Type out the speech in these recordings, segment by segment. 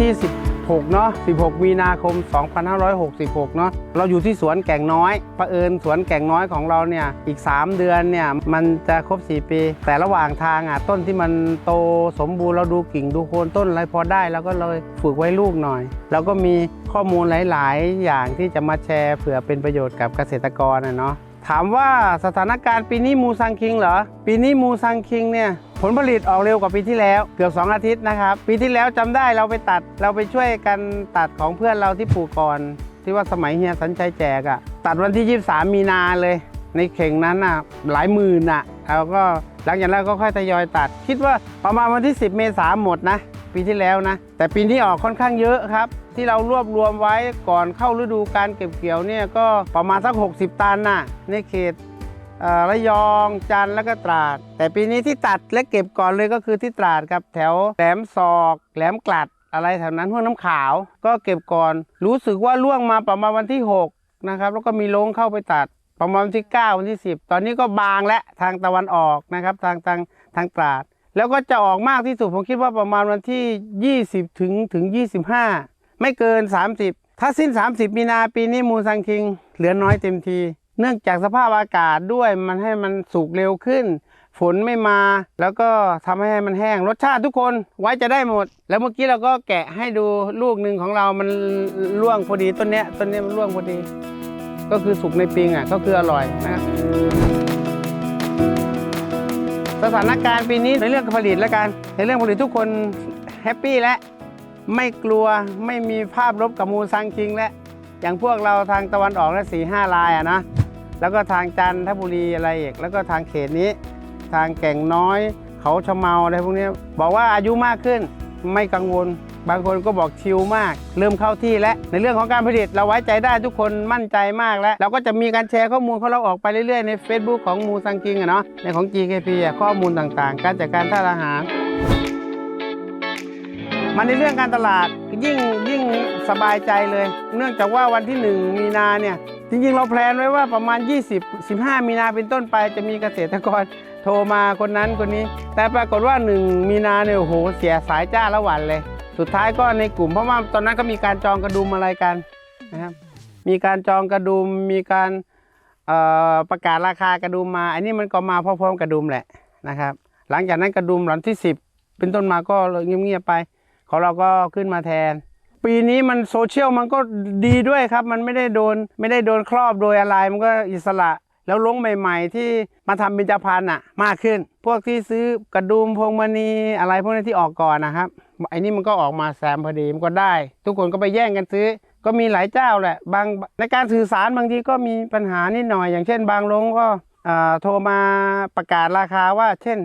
ที่ 16 เนาะ 16 มีนาคม 2566 เนาะ เราอยู่ที่สวนแก่งน้อยประเอิญสวนแก่งน้อยของเราเนี่ย อีก 3 เดือนเนี่ย มันจะครบ 4 ปี แต่ระหว่างทางอะ ต้นที่มันโตสมบูรณ์เราดูกิ่งดูโคนต้นอะไรพอได้เราก็เลยฝึกไว้ลูกหน่อย แล้วก็มีข้อมูลหลาย ๆ อย่างที่จะมาแชร์เผื่อเป็นประโยชน์กับเกษตรกรนะเนาะ ถามว่าสถานการณ์ปีนี้มูซังคิงเหรอ ปีนี้มูซังคิงเนี่ย ผลผลิตออกเร็วกว่าปีที่แล้วเกือบ 2 อาทิตย์นะครับ ปีที่แล้วจำได้เราไปตัดเราไปช่วยกันตัดของเพื่อนเราที่ปลูกก่อน ที่ว่าสมัยเฮียสัญชัยแจกอะตัดวันที่ 23 มีนาเลย ในเข่งนั้นน่ะหลายหมื่นอะแล้วก็หลังจากนั้นก็ค่อยทยอยตัด คิดว่าประมาณวันที่ 10 เมษายนหมดนะ ปีที่แล้วนะ แต่ปีนี้ออกค่อนข้างเยอะครับ ที่เรารวบรวมไว้ก่อนเข้าฤดูการเก็บเกี่ยวเนี่ยก็ประมาณสัก 60 ตันน่ะในเขต ระยองจันทร์แล้วก็ตราด แต่ปีนี้ที่ตัดและเก็บก่อนเลยก็คือที่ตราดครับแถวแหลมศอกแหลมกลัด อะไรแถวนั้นห้วยน้ำขาว ก็เก็บก่อน รู้สึกว่าล่วงมาประมาณวันที่ 6 นะครับ แล้วก็มีลงเข้าไปตัดประมาณวันที่ 9 วันที่ 10 ตอนนี้ก็บางและทางตะวันออกนะครับทางทางทางตราด แล้วก็จะออกมากที่สุดผมคิดว่าประมาณวันที่ 20 ถึงถึง 25 ไม่เกิน 30 ถ้าสิ้น 30 มีนาปีนี้มูซังคิง เหลือน้อยเต็มที เนื่องจากสภาพอากาศด้วยมันให้มันสุกเร็วขึ้น ฝนไม่มา แล้วก็ทำให้มันแห้งรสชาติทุกคนไว้จะได้หมด แล้วเมื่อกี้เราก็แกะให้ดูลูกหนึ่งของเรามันร่วงพอดีต้นเนี้ยต้นเนี้ยมันร่วงพอดี ก็คือสุกในปิงอะก็คืออร่อยนะครับสถานการณ์ปีนี้ในเรื่องผลิตแล้วกันในเรื่องผลิตทุกคนแฮปปี้และไม่กลัวไม่มีภาพลบกับมูซังคิงและอย่างพวกเราทางตะวันออกและสี่ห้าลายอะนะ แล้วก็ทางจันทบุรีอะไรอีกแล้วก็ทางเขตนี้ ทางแก่งน้อย เขาชะเมาอะไรพวกนี้บอกว่าอายุมากขึ้นไม่กังวล บางคนก็บอกชิลมาก เริ่มเข้าที่แล้วในเรื่องของการผลิตเราไว้ใจได้ทุกคนมั่นใจมากแล้ว เราก็จะมีการแชร์ข้อมูลของเราออกไปเรื่อยๆ ใน Facebook ของมูซังคิงอะเนาะในของ GKP อะข้อมูลต่างๆ การจัดการท่าอาหารมันในเรื่องการตลาดยิ่งยิ่งสบายใจเลย เนื่องจากว่าวันที่ 1 มีนาเนี่ย จริงๆ เราแพลนไว้ว่าประมาณ 20 15 มีนาเป็นต้นไปจะมีเกษตรกรโทรมาคนนั้นคนนี้ แต่ปรากฏว่า 1 มีนาเนี่ยโอ้โหเสียสายจ้าละวันเลย สุดท้ายก็ในกลุ่มเพราะว่าตอนนั้นก็มีการจองกระดุมอะไรกันนะครับมีการจองกระดุมมีการประกาศราคากระดุมมา อันนี้มันก็มาพร้อมๆกระดุมแหละนะครับ หลังจากนั้นกระดุมหลังที่ 10 เป็นต้นมาก็เงียบๆไป ของเราก็ขึ้นมาแทน ปีนี้มันโซเชียลมันก็ดีด้วยครับ มันไม่ได้โดนไม่ได้โดนครอบโดยอะไรมันก็อิสระ แล้วลงใหม่ ๆ ที่มาทำเป็นจพันธ์อะมากขึ้น พวกที่ซื้อกระดุมพวงมณีอะไรพวกนี้ที่ออกก่อนนะครับไอ้นี่มันก็ออกมาแซมพอดีมันก็ได้ ทุกคนก็ไปแย่งกันซื้อ ก็มีหลายเจ้าแหละ บางในการสื่อสารบางทีก็มีปัญหานิดหน่อย อย่างเช่น บางลงก็อ่าโทรมาประกาศราคาว่า เช่น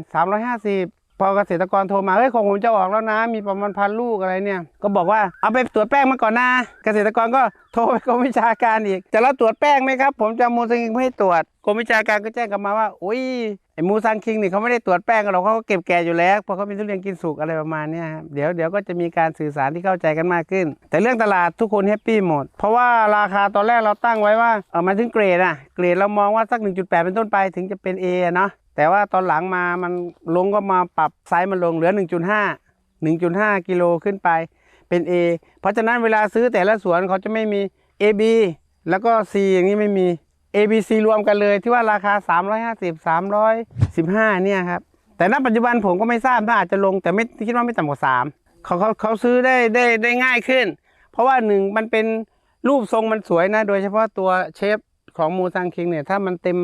350 พอเกษตรกรโทรมาเฮ้ยของผมจะออกแล้วนะ มีประมาณพันลูกอะไรเนี่ย ก็บอกว่าเอาไปตรวจแป้งมาก่อนนะ เกษตรกรก็โทรไปกรมวิชาการอีก จะรับตรวจแป้งไหมครับ ผมจะมูซังคิงไม่ให้ตรวจกรมวิชาการก็แจ้งกลับมาว่าอุ้ยไอ้มูซังคิงนี่เขาไม่ได้ตรวจแป้งกันหรอกเขาก็เก็บแก่อยู่แล้วเพราะเขาเป็นทุเรียนกินสุกอะไรประมาณนี้ครับเดี๋ยวเดี๋ยวก็จะมีการสื่อสารที่เข้าใจกันมากขึ้น แต่เรื่องตลาดทุกคนแฮปปี้หมด เพราะว่าราคาตอนแรกเราตั้งไว้ว่าเออมาถึงเกรดอะเกรดเรามองว่าสัก 1.8 เป็นต้นไปถึงจะเป็น A อะเนาะ แต่ว่าตอนหลังมามันลงก็มาปรับไซส์มันลงเหลือ 1.5 1.5 กิโลขึ้นไปเป็น A เพราะฉะนั้นเวลาซื้อแต่ละสวนเขาจะไม่มี AB แล้วก็ C อย่างนี้ไม่มี A B C รวมกันเลยที่ว่าราคา 350 315 เนี่ยครับ แต่ณปัจจุบันผมก็ไม่ทราบถ้าอาจจะลงแต่ไม่คิดว่าไม่ต่ำกว่า 3 เขาเขาเขาซื้อได้ได้ได้ง่ายขึ้น เพราะว่าหนึ่งมันเป็นรูปทรงมันสวยนะ โดยเฉพาะตัวเชฟของมูซังคิงเนี่ย ถ้ามันเต็ม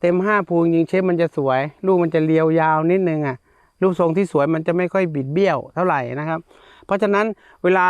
เต็มห้าภูจริงเชฟมันจะสวยรูปมันจะเรียวยาวนิดนึงอะรูปทรงที่สวยมันจะไม่ค่อยบิดเบี้ยวเท่าไหร่นะครับ เพราะฉะนั้นเวลา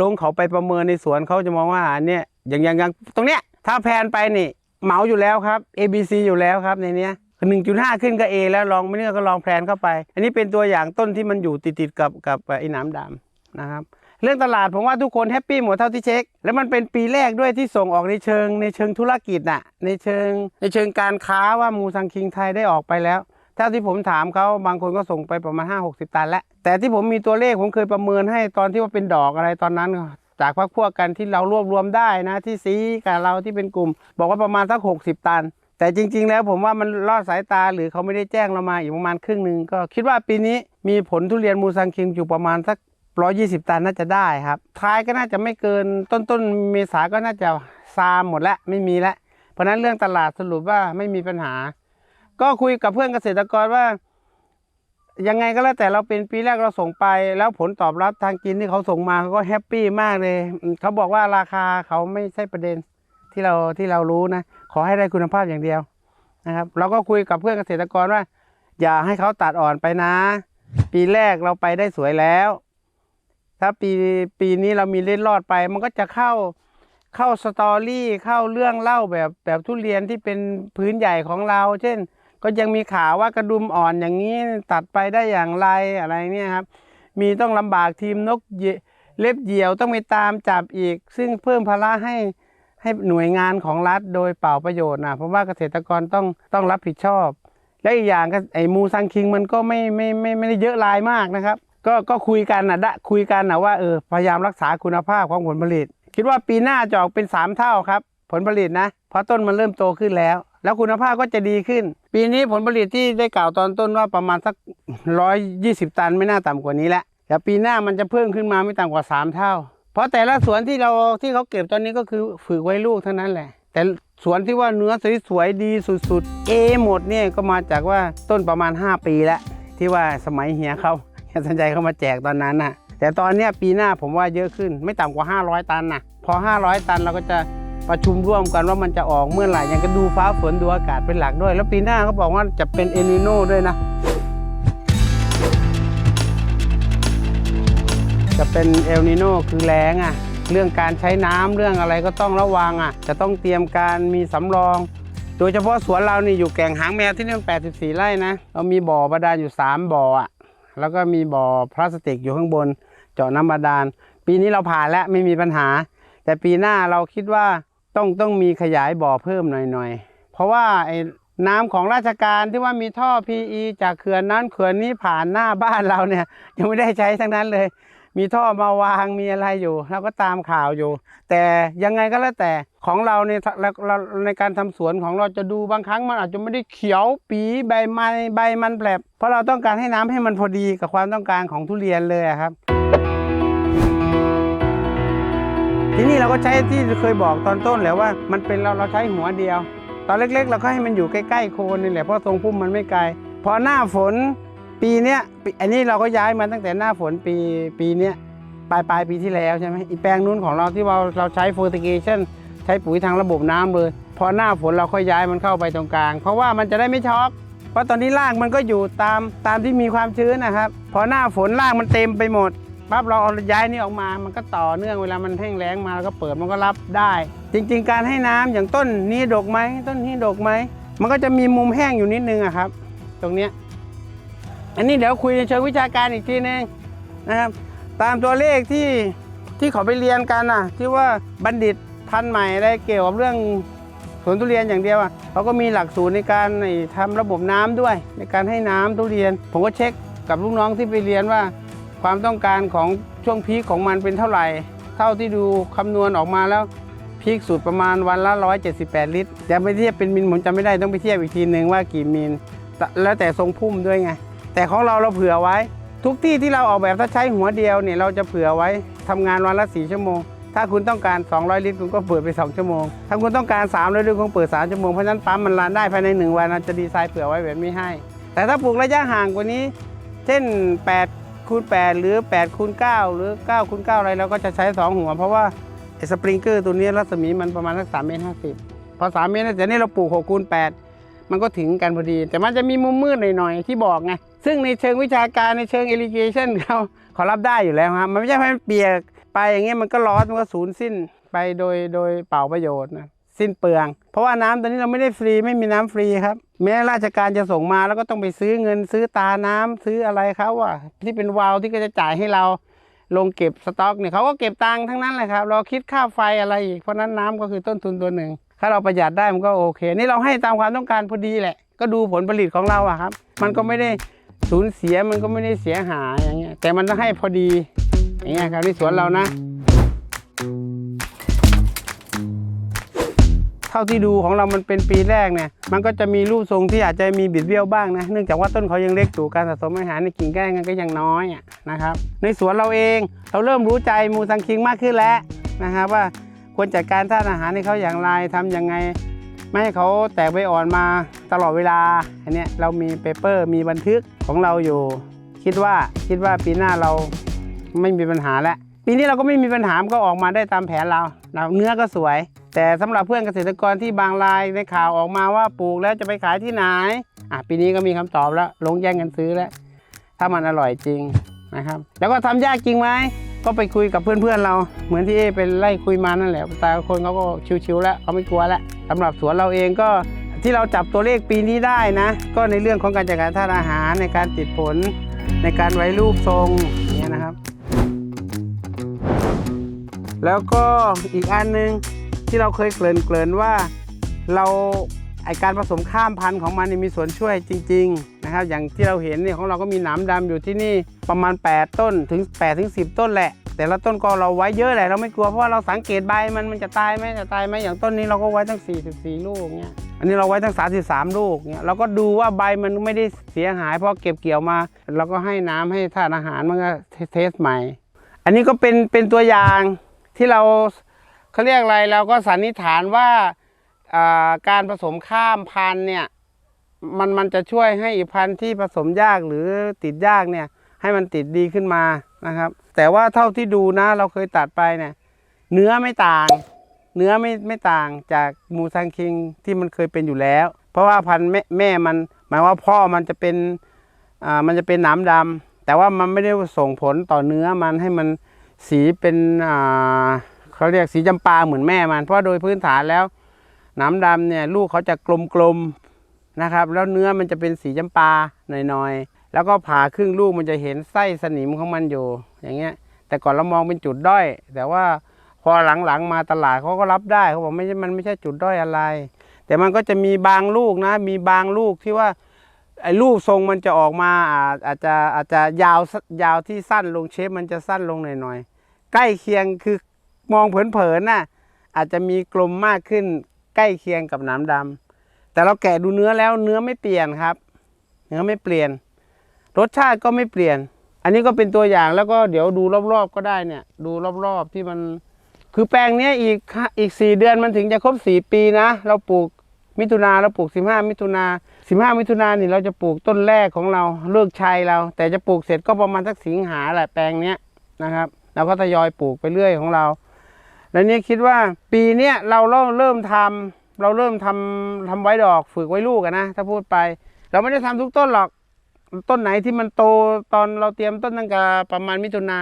ลงเขาไปประเมินในสวนเขาจะมองว่าอันเนี้ยอย่างอย่างอย่างตรงเนี้ยถ้าแพนไปนี่เหมาอยู่แล้วครับ A B C อยู่แล้วครับในเนี้ยหนึ่งจุดห้าขึ้นก็ A แล้วลองไม่เนื้อก็ลองแพลนเข้าไป อันนี้เป็นตัวอย่างต้นที่มันอยู่ติดติดกับกับไอ้นามดำนะครับ เรื่องตลาดผมว่าทุกคนแฮปปี้หมดเท่าที่เช็ค แล้วมันเป็นปีแรกด้วยที่ส่งออกในเชิงในเชิงธุรกิจน่ะ ในเชิงในเชิงการค้าว่ามูซังคิงไทยได้ออกไปแล้วเท่าที่ผมถามเขาบางคนก็ส่งไปประมาณ 5 60 ตันแล้ว แต่ที่ผมมีตัวเลขผมเคยประเมินให้ตอนที่ว่าเป็นดอกอะไรตอนนั้น จากพักพวกกันที่เรารวบรวมได้นะที่ซีกับเราที่เป็นกลุ่ม บอกว่าประมาณสัก 60 ตัน แต่จริง ๆ แล้วผมว่ามันลอดสายตาหรือเขาไม่ได้แจ้งเรามาอีกประมาณครึ่งหนึ่งก็คิดว่าปีนี้มีผลทุเรียนมูซังคิงอยู่ประมาณสัก ร้อยี่สิบตันน่าจะได้ครับ ท้ายก็น่าจะไม่เกินต้นต้นเมษาก็น่าจะซามหมดแล้วไม่มีแล้ว เพราะนั้นเรื่องตลาดสรุปว่าไม่มีปัญหา ก็คุยกับเพื่อนเกษตรกรว่า ยังไงก็แล้วแต่เราเป็นปีแรกเราส่งไป แล้วผลตอบรับทางกินที่เขาส่งมาเขาก็แฮปปี้มากเลย เขาบอกว่าราคาเขาไม่ใช่ประเด็นที่เราที่เรารู้นะ ขอให้ได้คุณภาพอย่างเดียวนะครับเราก็คุยกับเพื่อนเกษตรกรว่า อย่าให้เขาตัดอ่อนไปนะ ปีแรกเราไปได้สวยแล้ว ถ้าปีปีนี้เรามีเล่นรอดไป มันก็จะเข้าเข้าสตอรี่เข้าเรื่องเล่าแบบแบบทุเรียนที่เป็นพื้นใหญ่ของเรา เช่น ก็ยังมีข่าวว่ากระดุมอ่อนอย่างนี้ตัดไปได้อย่างไรอะไรเนี่ยครับ มีต้องลำบากทีมนกเล็บเหยี่ยวต้องไปตามจับอีก ซึ่งเพิ่มภาระให้ให้หน่วยงานของรัฐโดยเปล่าประโยชน์นะเพราะว่าเกษตรกรต้องต้องรับผิดชอบ และอีกอย่างก็ไอ้มูซังคิงมันก็ไม่ไม่ไม่ไม่ได้เยอะรายมากนะครับ ก็ก็คุยกันนะดะคุยกันนะว่าเออพยายามรักษาคุณภาพของผลผลิต คิดว่าปีหน้าจะออกเป็นสามเท่าครับ ผลผลิตนะเพราะต้นมันเริ่มโตขึ้นแล้ว แล้วคุณภาพก็จะดีขึ้น ปีนี้ผลผลิตที่ได้กล่าวตอนต้นว่าประมาณสักร้อยยี่สิบตันไม่น่าต่ำกว่านี้แล้วแต่ปีหน้ามันจะเพิ่มขึ้นมาไม่ต่ำกว่าสามเท่า เพราะแต่ละสวนที่เราที่เขาเก็บตอนนี้ก็คือฝึกไว้ลูกเท่านั้นแหละ แต่สวนที่ว่าเนื้อสวยๆดีสุดๆ เอหมดเนี่ยก็มาจากว่าต้นประมาณ 5 ปีแล้วที่ว่าสมัยเฮียเขา สัญใจเขามาแจกตอนนั้นน่ะ แต่ตอนเนี้ยปีหน้าผมว่าเยอะขึ้นไม่ต่ำกว่า 500 ตันนะพอ 500 ตันเราก็จะประชุมร่วมกันว่ามันจะออกเมื่อไหร่ยังก็ดูฟ้าฝนดูอากาศเป็นหลักด้วย แล้วปีหน้าเขาบอกว่าจะเป็นเอนิโนด้วยนะ จะเป็นเอลนิโนคือแรงอะ เรื่องการใช้น้ำเรื่องอะไรก็ต้องระวังอะ จะต้องเตรียมการมีสำรอง โดยเฉพาะสวนเรานี่อยู่แก่งหางแมวที่นี่มัน84 ไร่นะเรามีบ่อบาดาลอยู่ 3 บ่ออะ แล้วก็มีบ่อพลาสติกอยู่ข้างบน เจาะน้ำบาดาล ปีนี้เราผ่านแล้วไม่มีปัญหา แต่ปีหน้าเราคิดว่าต้องต้องมีขยายบ่อเพิ่มหน่อยๆ เพราะว่าไอ้น้ำของราชการที่ว่ามีท่อ PE จากเขื่อนนั้นเขื่อนนี้ผ่านหน้าบ้านเราเนี่ยยังไม่ได้ใช้ทั้งนั้นเลย มีท่อมาวางมีอะไรอยู่เราก็ตามข่าวอยู่ แต่ยังไงก็แล้วแต่ของเราเนี่ยเราเราในการทำสวนของเราจะดูบางครั้งมันอาจจะไม่ได้เขียวปีใบไม้ใบมันแผลบเพราะเราต้องการให้น้ำให้มันพอดีกับความต้องการของทุเรียนเลยครับ ที่นี้เราก็ใช้ที่เคยบอกตอนต้นแล้วว่า มันเป็นเราเราใช้หัวเดียว ตอนเล็กๆ เราก็ให้มันอยู่ใกล้ๆโคนนี่แหละเพราะทรงพุ่มมันไม่ไกลพอหน้าฝน ปีเนี้ยปีอันนี้เราก็ย้ายมาตั้งแต่หน้าฝนปีปีเนี้ยปลายปลายปีที่แล้วใช่ไหมอีแปลงนู้นของเราที่เราเราใช้ fertigation ใช้ปุ๋ยทางระบบน้ำเลยพอหน้าฝนเราค่อยย้ายมันเข้าไปตรงกลาง เพราะว่ามันจะได้ไม่ช็อกเพราะตอนนี้รากมันก็อยู่ตามตามที่มีความชื้นนะครับ พอหน้าฝนรากมันเต็มไปหมดปั๊บเราเอาย้ายนี่ออกมา มันก็ต่อเนื่องเวลามันแห้งแล้งมาเราก็เปิดมันก็รับได้ จริง ๆ การให้น้ำอย่างต้นนี้ดกไหมต้นนี้ดกไหมมันก็จะมีมุมแห้งอยู่นิดนึงอะครับ ตรงเนี้ย อันนี้เดี๋ยวคุยในเชิงวิชาการอีกทีนึงนะครับ ตามตัวเลขที่ที่เขาไปเรียนกันน่ะ ที่ว่าบัณฑิตพันใหม่อะไรเกี่ยวกับเรื่องสวนทุเรียนอย่างเดียวอะเขาก็มีหลักสูตรในการไอ้ทำระบบน้ำด้วย ในการให้น้ำทุเรียน ผมก็เช็คกับลูกน้องที่ไปเรียนว่า ความต้องการของช่วงพีคของมันเป็นเท่าไหร่ เท่าที่ดูคำนวณออกมาแล้วพีคสุดประมาณวันละ 178 ลิตรแต่ไม่เทียบเป็นมิลผมจำไม่ได้ต้องไปเทียบอีกทีหนึ่งว่ากี่มิลแล้วแต่ทรงพุ่มด้วยไง แต่ของเราเราเผื่อไว้ ทุกที่ที่เราออกแบบถ้าใช้หัวเดียวเนี่ยเราจะเผื่อไว้ทำงานวันละ4ชั่วโมง ถ้าคุณต้องการ 200 ลิตรคุณก็เปิดไป 2 ชั่วโมง ถ้าคุณต้องการ 300 ลิตรคุณเปิด 3 ชั่วโมง เพราะฉะนั้นปั๊มมันรันได้ภายใน 1 วันเราจะดีไซน์เผื่อไว้แบบนี้ให้ แต่ถ้าปลูกระยะห่างกว่านี้ เช่น 8คูณ8หรือ8คูณ9หรือ9คูณ9อะไรเราก็จะใช้ 2 หัว เพราะว่าไอ้สปริงเกอร์ตัวนี้รัศมีมันประมาณสัก3เมตร50พอ3เมตรแต่นี่เราปลูก6คูณ8 มันก็ถึงกันพอดี แต่มันจะมีมุมมืดหน่อยๆที่บอกไงซึ่งในเชิงวิชาการในเชิง irrigation เขาขารับได้อยู่แล้วครับมันไม่ใช่ให้มันเปียกไปอย่างเงี้ยมันก็ร้อนมันก็สูญสิ้นไปโดยโดยเปล่าประโยชน์นะสิ้นเปลือง เพราะว่าน้ำตอนนี้เราไม่ได้ฟรีไม่มีน้ำฟรีครับ แม้ราชการจะส่งมาแล้วก็ต้องไปซื้อเงินซื้อตาน้ำซื้ออะไรเขาอะที่เป็นวาลที่ก็จะจ่ายให้เราลงเก็บสต็อกเนี่ยเขาก็เก็บตังค์ทั้งนั้นเลยครับ เราคิดค่าไฟอะไรอีกเพราะฉะนั้นน้ำก็คือต้นทุนตัวหนึ่ง ถ้าเราประหยัดได้มันก็โอเค นี่เราให้ตามความต้องการพอดีแหละ ก็ดูผลผลิตของเราอะครับ มันก็ไม่ได้สูญเสียมันก็ไม่ได้เสียหายอย่างเงี้ย แต่มันต้องให้พอดีอย่างเงี้ยครับนี่สวนเรานะทท่าที่ดูของเรามันเป็นปีแรกเนี่ย มันก็จะมีรูปทรงที่อาจจะมีบิดเบี้ยวบ้างนะ เนื่องจากว่าต้นเขายังเล็กอยู่การสะสมอาหารในกิ่งแก้งก็ยังน้อยอะนะครับ ในสวนเราเองเราเริ่มรู้ใจมูซังคิงมากขึ้นแล้วนะครับว่า ควรจัดการท่านอาหารให้เขาอย่างไรทำยังไง ไม่ให้เขาแตกใบอ่อนมาตลอดเวลา อันนี้เรามีเปเปอร์มีบันทึกของเราอยู่ คิดว่าคิดว่าปีหน้าเราไม่มีปัญหาแล้วปีนี้เราก็ไม่มีปัญหาก็ออกมาได้ตามแผนเราเราเนื้อก็สวย แต่สำหรับเพื่อนเกษตรกรที่บางรายในข่าวออกมาว่าปลูกแล้วจะไปขายที่ไหนอะปีนี้ก็มีคำตอบแล้วลงแย่งกันซื้อแล้ว ถ้ามันอร่อยจริงนะครับ แล้วก็ทำยากจริงไหม ก็ไปคุยกับเพื่อนๆเรา เหมือนที่เอเป็นไล่คุยมานั่นแหละแต่คนเขาก็ชิวๆแล้วเขาไม่กลัวแล้วสำหรับสวนเราเองก็ที่เราจับตัวเลขปีนี้ได้นะ ก็ในเรื่องของการจัดการธาตุอาหารในการติดผล ในการไว้รูปทรงเนี่ยนะครับ แล้วก็อีกอันหนึ่งที่เราเคยเกริ่นเกริ่นว่าเราไอการผสมข้ามพันธุ์ของมันมีส่วนช่วยจริง ๆ นะครับ อย่างที่เราเห็นเนี่ยของเราก็มีหนามดำอยู่ที่นี่ประมาณ 8 ต้นถึง8ถึง10 ต้นแหละ แต่ละต้นก็เราไว้เยอะแหละเราไม่กลัวเพราะว่าเราสังเกตใบมันมันจะตายไหมจะตายไหมอย่างต้นนี้เราก็ไว้ตั้ง 44 ลูกเนี่ยอันนี้เราไว้ตั้ง 33 ลูกเนี่ยเราก็ดูว่าใบมันไม่ได้เสียหายเพราะเก็บเกี่ยวมาเราก็ให้น้ำให้ธาตุอาหารมันก็เทสใหม่ อันนี้ก็เป็นเป็นตัวอย่างที่เราเขาเรียกอะไรเราก็สันนิษฐานว่าอ่าการผสมข้ามพันธุ์เนี่ย มันมันจะช่วยให้พันธุ์ที่ผสมยากหรือติดยากเนี่ย ให้มันติดดีขึ้นมานะครับ แต่ว่าเท่าที่ดูนะเราเคยตัดไปเนี่ย เนื้อไม่ต่าง เนื้อไม่ไม่ต่างจากมูซังคิงที่มันเคยเป็นอยู่แล้ว เพราะว่าพันธุ์แม่แม่มัน หมายว่าพ่อมันจะเป็นอ่ามันจะเป็นหนามดำแต่ว่ามันไม่ได้ส่งผลต่อเนื้อมันให้มันสีเป็นอ่าเขาเรียกสีจำปาเหมือนแม่มัน เพราะโดยพื้นฐานแล้วหนามดำเนี่ยลูกเขาจะกลมๆ นะครับ แล้วเนื้อมันจะเป็นสีจำปาหน่อยๆ แล้วก็ผ่าครึ่งลูกมันจะเห็นไส้สนิมของมันอยู่ อย่างเงี้ย แต่ก่อนเรามองเป็นจุดด้อย แต่ว่าพอหลังๆมาตลาดเขาก็รับได้เขาบอกไม่ใช่มันไม่ใช่จุดด้อยอะไร แต่มันก็จะมีบางลูกนะ มีบางลูกที่ว่าไอ้ลูกทรงมันจะออกมาอาจจะอาจจะยาวยาวที่สั้นลงเชฟมันจะสั้นลงหน่อยๆ ใกล้เคียงคือมองเผินๆน่ะอาจจะมีกลมมากขึ้นใกล้เคียงกับนามดำ แต่เราแกะดูเนื้อแล้วเนื้อไม่เปลี่ยนครับ เนื้อไม่เปลี่ยน รสชาติก็ไม่เปลี่ยน อันนี้ก็เป็นตัวอย่างแล้วก็เดี๋ยวดูรอบๆก็ได้เนี่ย ดูรอบๆที่มันคือแปลงเนี้ยอีกอีกสี่เดือนมันถึงจะครบสี่ปีนะ เราปลูกมิถุนาเราปลูกสิบห้ามิถุนาสิบห้ามิถุนานี่เราจะปลูกต้นแรกของเราเลิกชัยเรา แต่จะปลูกเสร็จก็ประมาณสักสิงหาแหละแปลงเนี้ยนะครับเราก็ทยอยปลูกไปเรื่อยของเรา แล้วเนี่ยคิดว่าปีเนี้ยเราเริ่มเริ่มทำ เราเริ่มทำทำไว้ดอกฝึกไว้ลูกอะนะถ้าพูดไป เราไม่ได้ทำทุกต้นหรอก ต้นไหนที่มันโตตอนเราเตรียมต้นตั้งแต่ประมาณมิถุนา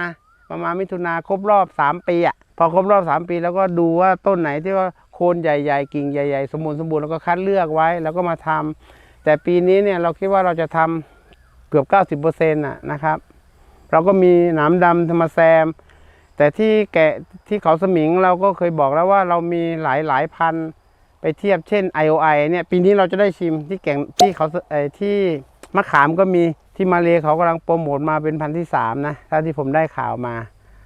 ประมาณมิถุนาครบรอบสามปีอะพอครบรอบสามปี แล้วก็ดูว่าต้นไหนที่ว่าโคนใหญ่ๆกิ่งใหญ่ๆ สมบูรณ์สมบูรณ์แล้วก็คัดเลือกไว้ แล้วก็มาทำแต่ปีนี้เนี่ยเราคิดว่าเราจะทำเกือบ 90%น่ะนะครับ เราก็มีหนามดำธรรมแซม แต่ที่แกะที่เขาสมิงเราก็เคยบอกแล้วว่าเรามีหลายหลายพันธุ์ ไปเทียบเช่น IOI เนี่ยปีนี้เราจะได้ชิมที่แก่งที่เขาเออที่มะขามก็มีที่มาเลเขากำลังโปรโมทมาเป็นพันที่สามนะถ้าที่ผมได้ข่าวมา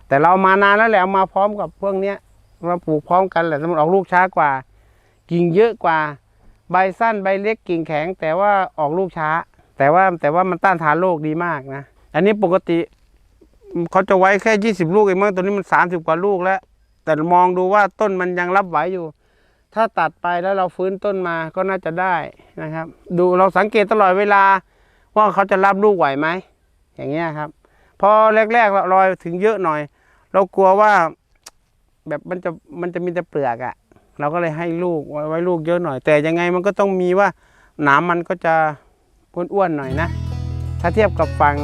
แต่เรามานานแล้วแหละเอามาพร้อมกับพวกเนี้ยมาปลูกพร้อมกันแหละแต่มันออกลูกช้ากว่า กิ่งเยอะกว่า ใบสั้นใบเล็กกิ่งแข็ง แต่ว่าออกลูกช้า แต่ว่าแต่ว่ามันต้านทานโรคดีมากนะ อันนี้ปกติเขาจะไว้แค่ 20 ลูกเองมั้งตัวนี้มัน 30 กว่าลูกแล้ว แต่มองดูว่าต้นมันยังรับไหวอยู่ ถ้าตัดไปแล้วเราฟื้นต้นมาก็น่าจะได้นะครับ ดูเราสังเกตตลอดเวลาว่าเขาจะรับลูกไหวไหมอย่างเงี้ยครับ พอแรกๆเรารอยถึงเยอะหน่อย เรากลัวว่าแบบมันจะมันจะมีแต่เปลือกอะ่ะ เราก็เลยให้ลูกไว้ไว้ลูกเยอะหน่อย แต่ยังไงมันก็ต้องมีว่าหนามมันก็จะอ้วนๆหน่อยนะ ถ้าเทียบกับฝั่ง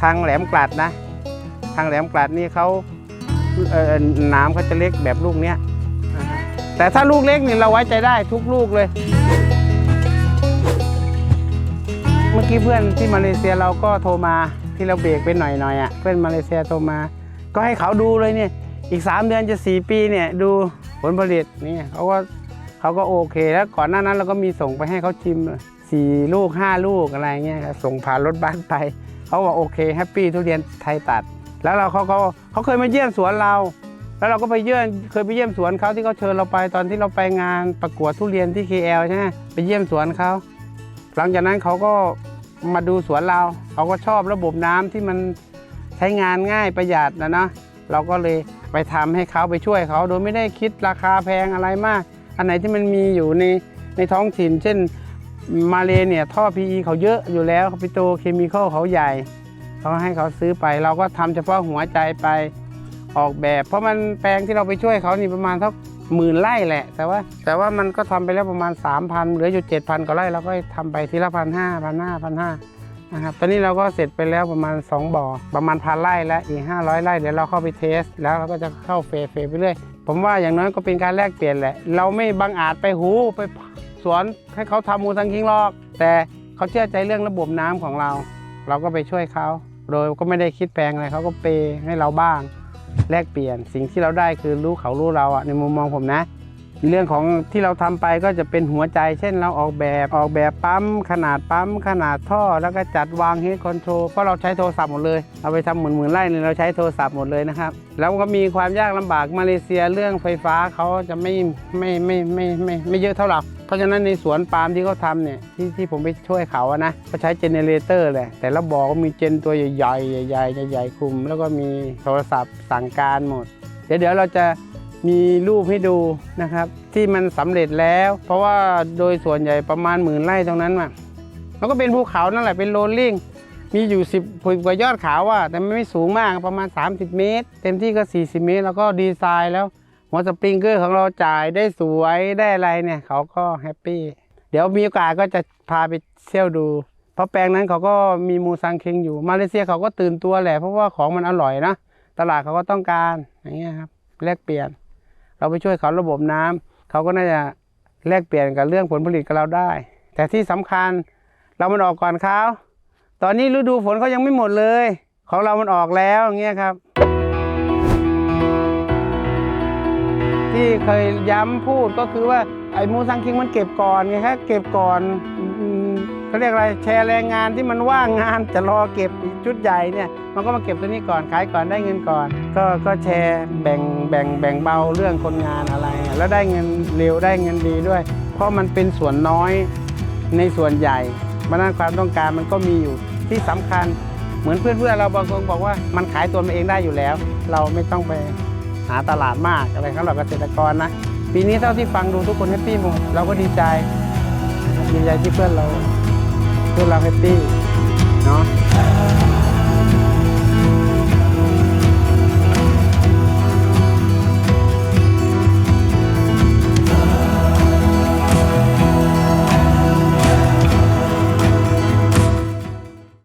ทางแหลมกลัดนะ ทางแหลมกลัดนี่เขาเอ่อหน้ำเขาจะเล็กแบบลูกเนี้ย แต่ถ้าลูกเล็กนี่เราไว้ใจได้ทุกลูกเลย เมื่อกี้เพื่อนที่มาเลเซียเราก็โทรมาที่เราเบรกไปหน่อยๆอะเพื่อนมาเลเซียโทรมา ก็ให้เขาดูเลยเนี่ยอีก 3 เดือนจะ 4 ปีเนี่ยดูผลผลิตนี่เขาก็เขาก็โอเค แล้วก่อนหน้านั้นเราก็มีส่งไปให้เขาชิมสี่ลูกห้าลูกอะไรเงี้ยครับส่งผ่านรถบ้านไปเขาบอกโอเคแฮปปี้ทุเรียนไทยตัด แล้วเราเขาก็เขาเคยมาเยี่ยมสวนเรา แล้วเราก็ไปเยี่ยมเคยไปเยี่ยมสวนเขาที่เขาเชิญเราไปตอนที่เราไปงานประกวดทุเรียนที่ KL ใช่ไหมไปเยี่ยมสวนเขาหลังจากนั้นเขาก็มาดูสวนเราเขาก็ชอบระบบน้ำที่มันใช้งานง่ายประหยัดนะเนาะเราก็เลยไปทำให้เขาไปช่วยเขาโดยไม่ได้คิดราคาแพงอะไรมาก อันไหนที่มันมีอยู่ในในท้องถิ่น เช่นมาเลเนี่ยท่อ PE เขาเยอะอยู่แล้วปิโตเคมีคอลเขาใหญ่เขาให้เขาซื้อไป เราก็ทำเฉพาะหัวใจไป ออกแบบ เพราะมันแปลงที่เราไปช่วยเขานี่ประมาณเท่าหมื่นไร่แหละ แต่ว่า แต่ว่ามันก็ทำไปแล้วประมาณ 3,000 เหลืออยู่ 7,000กว่าไร่เราก็ทำไปทีละพันห้าพันห้าพันห้านะครับตอนนี้เราก็เสร็จไปแล้วประมาณ 2 บ่อ ประมาณพันไร่แล้วอีก 500 ไร่เดี๋ยวเราเข้าไปเทส แล้วเราก็จะเข้าเฟสเฟสไปเรื่อยผมว่าอย่างน้อยก็เป็นการแลกเปลี่ยนแหละ เราไม่บังอาจไปหูไปสวนให้เขาทำมูสังคิงหรอก แต่เขาเชื่อใจเรื่องระบบน้ำของเรา เราก็ไปช่วยเขา โดยก็ไม่ได้คิดแพงอะไรเขาก็เปย์ให้เราบ้าง แลกเปลี่ยน สิ่งที่เราได้คือรู้เขารู้เราอะในมุมมองผมนะ เรื่องของที่เราทำไปก็จะเป็นหัวใจ เช่นเราออกแบบออกแบบปั๊มขนาดปั๊มขนาดท่อ แล้วก็จัดวางเฮดคอนโทรลเพราะเราใช้โทรศัพท์หมดเลย เอาไปทำหมื่นหมื่นไร่เนี่ยเราใช้โทรศัพท์หมดเลยนะครับ แล้วก็มีความยากลำบากมาเลเซียเรื่องไฟฟ้าเขาจะไม่ไม่ไม่ไม่ไม่ไม่เยอะเท่าเรา เพราะฉะนั้นในสวนปาล์มที่เขาทำเนี่ยที่ที่ผมไปช่วยเขาอะนะเขาใช้เจเนเรเตอร์แหละแต่ละบ่อก็มีเจนตัวใหญ่ๆใหญ่ๆใหญ่ๆคุม แล้วก็มีโทรศัพท์สั่งการหมด เดี๋ยวเดี๋ยวเราจะมีรูปให้ดูนะครับ ที่มันสำเร็จแล้ว เพราะว่าโดยส่วนใหญ่ประมาณหมื่นไร่ตรงนั้นมามันก็เป็นภูเขานั่นแหละเป็นโรลลิ่งมีอยู่10กว่ายอดเขาอะแต่มันไม่สูงมากประมาณ 30 เมตร เต็มที่ก็ 40 เมตร แล้วก็ดีไซน์แล้ว หัวสปริงเกอร์ของเราจ่ายได้สวยได้อะไรเนี่ยเขาก็แฮปปี้เดี๋ยวมีโอกาสก็จะพาไปเที่ยวดู เพราะแปลงนั้นเขาก็มีมูซังเคงอยู่มาเลเซียเขาก็ตื่นตัวแหละเพราะว่าของมันอร่อยนะตลาดเขาก็ต้องการอย่างเงี้ยครับแลกเปลี่ยน เราไปช่วยเขาระบบน้ำเขาก็น่าจะแลกเปลี่ยนกับเรื่องผลผลิตกับเราได้ แต่ที่สำคัญเรามันออกก่อนเขาตอนนี้ฤดูฝนเขายังไม่หมดเลย ของเรามันออกแล้วอย่างเงี้ยครับ ที่เคยย้ำพูดก็คือว่าไอ้มูซังคิงมันเก็บก่อนไงครับเก็บก่อนเขาเรียกอะไรแชร์แรงงานที่มันว่างงานจะรอเก็บชุดใหญ่เนี่ยมันก็มาเก็บตัวนี้ก่อนขายก่อนได้เงินก่อน ก็ก็แชร์แบ่งแบ่งแบ่งเบาเรื่องคนงานอะไร แล้วได้เงินเร็วได้เงินดีด้วย เพราะมันเป็นส่วนน้อยในส่วนใหญ่เพรานั้นความต้องการมันก็มีอยู่ที่สำคัญเหมือนเพื่อนๆเราบางคนบอกว่ามันขายตัวมันเองได้อยู่แล้ว เราไม่ต้องไป หาตลาดมากอะไรสำหรับเกษตรกรนะ ปีนี้เท่าที่ฟังดูทุกคนแฮปปี้หมดเราก็ดีใจดีใจที่เพื่อนเรา เพื่อนเราแฮปปี้เนาะ